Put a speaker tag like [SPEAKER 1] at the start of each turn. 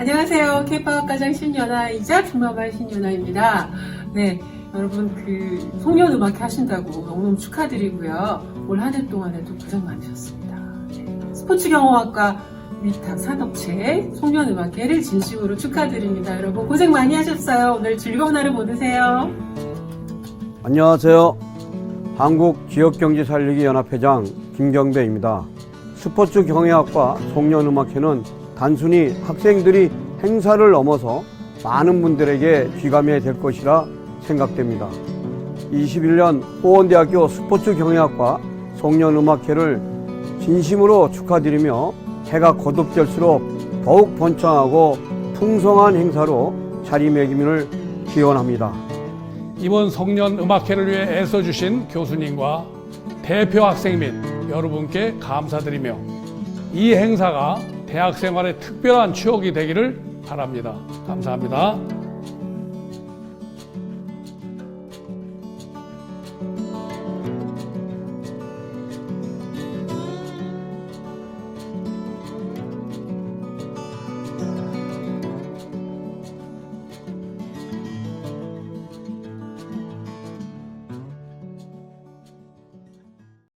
[SPEAKER 1] 안녕하세요. K-팝 가장 신연아이자 중마발 신연아입니다. 네, 여러분 그 송년 음악회 하신다고 너무너무 축하드리고요. 올 한 해 동안에도 고생 많으셨습니다. 네, 스포츠 경호학과 위탁 산업체 송년 음악회를 진심으로 축하드립니다. 여러분 고생 많이 하셨어요. 오늘 즐거운 하루 보내세요.
[SPEAKER 2] 안녕하세요. 한국지역경제 살리기 연합회장 김경배입니다. 스포츠 경영학과 송년 음악회는 단순히 학생들이 행사를 넘어서 많은 분들에게 귀감이 될 것이라 생각됩니다. 21년 호원대학교 스포츠 경영학과 송년음악회를 진심으로 축하드리며 해가 거듭될수록 더욱 번창하고 풍성한 행사로 자리매김을 기원합니다.
[SPEAKER 3] 이번 송년 음악회를 위해 애써 주신 교수님과 대표 학생 및 여러분께 감사드리며 이 행사가 대학 생활의 특별한 추억이 되기를 바랍니다. 감사합니다.